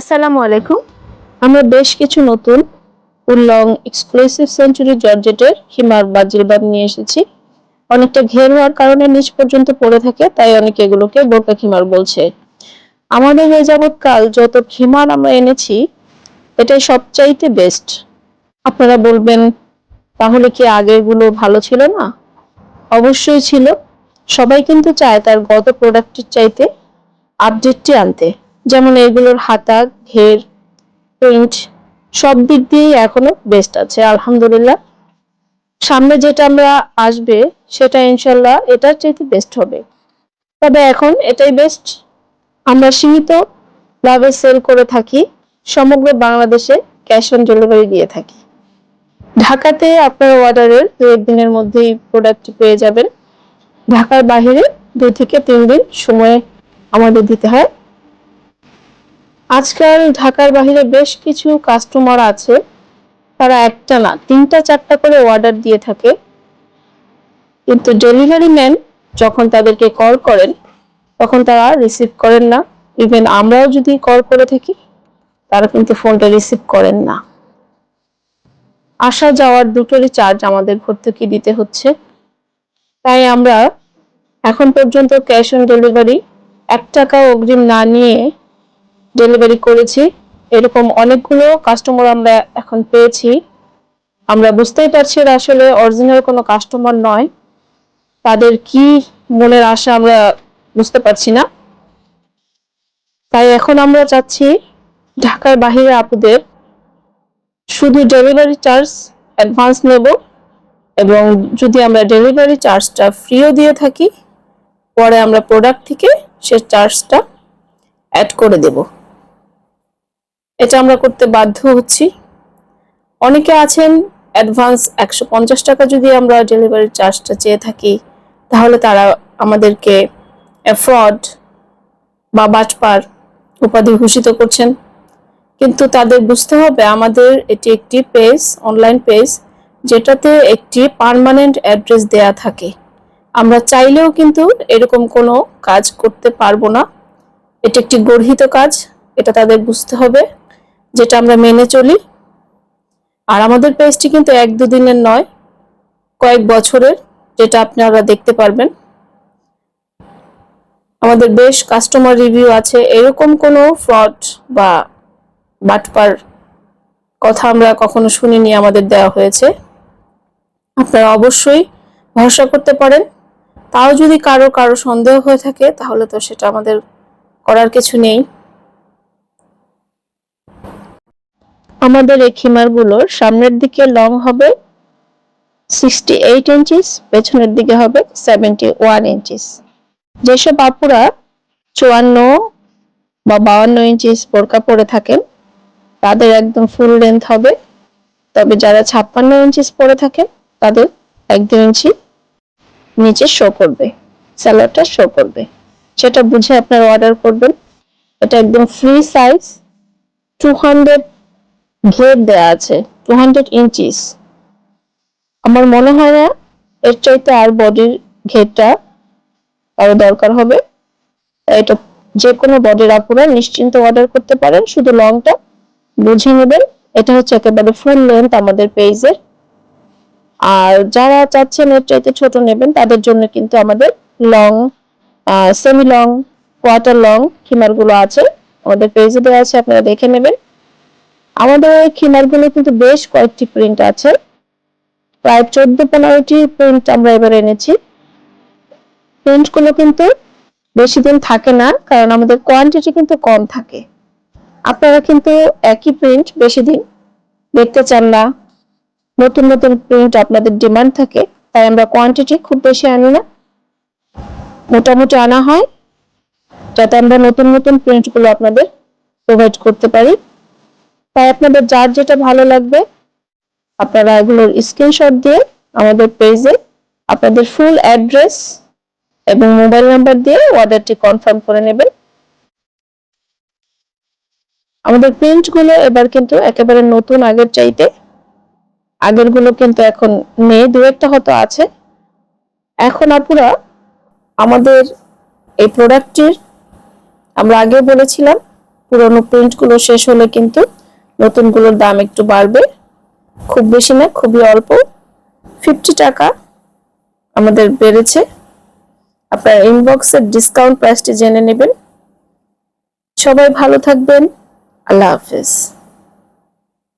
আসসালামু আলাইকুম। আমরা বেশ কিছু নতুন উল্লং এক্সক্লুসিভ সেঞ্চুরি জর্জেটের হিমার বা জিলবাব নিয়ে এসেছি। অনেকটা ঘের হওয়ার কারণে নিচ পর্যন্ত পড়ে থাকে, তাই অনেকে এগুলোকে বোরকা খিমার বলছে। আমাদের এ যাবৎকাল যত খিমার আমরা এনেছি, এটাই সবচাইতে বেস্ট আপনারা বলবেন, তাহলে কি আগেরগুলো ভালো ছিল না? অবশ্যই ছিল। সবাই কিন্তু চায় তার গত প্রোডাক্টের চাইতে আপডেটটি আনতে। যেমন এগুলোর হাতা, ঘের প্রিন্ট সব দিক দিয়েই এখনও বেস্ট আছে, আলহামদুলিল্লাহ। সামনে যেটা আমরা আসবে, সেটা ইনশাল্লাহ এটার চাইতে বেস্ট হবে। তবে এখন এটাই বেস্ট আমরা সীমিত লাভে সেল করে থাকি, সমগ্র বাংলাদেশে ক্যাশ অন ডেলিভারি দিয়ে থাকি। ঢাকাতে আপনার অর্ডারের দু একদিনের মধ্যেই প্রোডাক্টটি পেয়ে যাবেন। ঢাকার বাইরে দুই থেকে তিন দিন সময় আমাদের দিতে হয়। আজকাল ঢাকার বাইরে বেশ কিছু কাস্টমার আছে। তারা একটা না, তিনটা, চারটা করে অর্ডার দিয়ে থাকে। কিন্তু ডেলিভারি ম্যান যখন তাদেরকে কল করেন, তখন তারা রিসিভ করেন না। ইভেন আমরাও যদি কল করে থাকি, তারা কিন্তু ফোনটা রিসিভ করেন না। আসা যাওয়ার দুটোরই চার্জ আমাদের ভর্তুকি দিতে হচ্ছে। তাই আমরা এখন পর্যন্ত ক্যাশ অন ডেলিভারি এক টাকা অগ্রিম না নিয়ে ডেলিভারি করেছি। এরকম অনেকগুলো কাস্টমার আমরা এখন পেয়েছি। আমরা বুঝতেই পারছি এরা আসলে অরিজিনাল কোনো কাস্টমার নয়। তাদের কি মনের আশা আমরা বুঝতে পারছি না। তাই এখন আমরা চাচ্ছি ঢাকার বাহিরে আপুদের। শুধু ডেলিভারি চার্জ অ্যাডভান্স নেব এবং যদি আমরা ডেলিভারি চার্জটা ফ্রিও দিয়ে থাকি, পরে আমরা প্রোডাক্ট থেকে সে চার্জটা অ্যাড করে দেব। এটা আমরা করতে বাধ্য হচ্ছি। অনেকে আছেন অ্যাডভান্স একশো পঞ্চাশ টাকা যদি আমরা ডেলিভারি চার্জটা চেয়ে থাকি, তাহলে তারা আমাদেরকে ফ্রড বা বাটপার উপাধি ভূষিত করছেন। কিন্তু তাদের বুঝতে হবে, আমাদের এটি একটি পেজ অনলাইন পেজ যেটাতে একটি পার্মানেন্ট অ্যাড্রেস দেয়া থাকে। আমরা চাইলেও কিন্তু এরকম কোনো কাজ করতে পারব না। এটি একটি গর্হিত কাজ, এটা তাদের বুঝতে হবে। যেটা আমরা মেনে চলি। আর আমাদের পেজটি কিন্তু এক দুদিনের নয়, কয়েক বছরের, যেটা আপনারা দেখতে পারবেন। আমাদের বেশ কাস্টমার রিভিউ আছে। এরকম কোনো ফ্রড বা বাটপার কথা আমরা কখনো শুনিনি আমাদের দেওয়া হয়েছে। আপনারা অবশ্যই ভরসা করতে পারেন। তাও যদি কারও কারও সন্দেহ হয়ে থাকে, তাহলে তো সেটা আমাদের করার কিছু নেই। আমাদের এই খিমারগুলোর সামনের দিকে লং হবে সিক্সটি এইট ইঞ্চিস পেছনের দিকে হবে সেভেন্টি ওয়ান ইঞ্চিস যেসব আপুরা চুয়ান্ন বা বাউান্ন ইঞ্চিস বোরকা পরে থাকেন, তাদের একদম ফুল লেন্থ হবে। তবে যারা ছাপ্পান্ন ইঞ্চিস পরে থাকেন, তাদের এক দু ইঞ্চি নিচে শো করবে স্যালাডটা শো করবে। সেটা বুঝে আপনারা অর্ডার করবেন। এটা একদম ফ্রি সাইজ টু হান্ড্রেড ঘের দেওয়া আছে টু হান্ড্রেড ইঞ্চিস আমার মনে হয় না, এর চাইতে আর বডির ঘেরটা আরও দরকার হবে। এটা যে কোনো বডির আপুরা নিশ্চিন্ত অর্ডার করতে পারেন, শুধু লংটা বুঝে নেবেন। এটা হচ্ছে একেবারে ফুল লেন্থ আমাদের পেজের আর যারা চাচ্ছেন এর চাইতে ছোট নেবেন, তাদের জন্য কিন্তু আমাদের long semi long quarter long খিমারগুলো আছে, আমাদের পেজে দেওয়া আছে, আপনারা দেখে নেবেন। আমাদের এই খিমারগুলো কিন্তু বেশ কয়েকটি প্রিন্ট আছে। প্রায় চোদ্দ পনেরোটি প্রিন্ট আমরা এবার এনেছি। প্রিন্টগুলো কিন্তু বেশি দিন থাকে না, কারণ আমাদের কোয়ান্টিটি কিন্তু কম থাকে। আপনারা কিন্তু একই প্রিন্ট বেশি দিন দেখতে চান না। নতুন নতুন প্রিন্ট আপনাদের ডিমান্ড থাকে, তাই আমরা কোয়ান্টিটি খুব বেশি আনি না। মোটামুটি আনা হয়, যাতে আমরা নতুন নতুন প্রিন্টগুলো আপনাদের প্রোভাইড করতে পারি। তাই আপনাদের যার যেটা ভালো লাগবে, আপনারা এগুলোর স্ক্রিনশট দিয়ে আমাদের পেজে আপনাদের ফুল অ্যাড্রেস এবং মোবাইল নাম্বার দিয়ে অর্ডারটি কনফার্ম করে নেবেন। আমাদের প্রিন্টগুলো এবার কিন্তু একেবারে নতুন, আগের চাইতে। আগেরগুলো কিন্তু এখন নেই, দু একটা হয়তো আছে। এখন আপুরা আমাদের এই প্রোডাক্টটির আমরা আগে বলেছিলাম, পুরনো প্রিন্টগুলো শেষ হলে কিন্তু নতুনগুলোর দাম একটু বাড়বে। খুব বেশি না, খুবই অল্প। ফিফটি টাকা আমাদের বেড়েছে। আপনার ইনবক্সের ডিসকাউন্ট প্রাইসটি জেনে নেবেন। সবাই ভালো থাকবেন। আল্লাহ হাফেজ।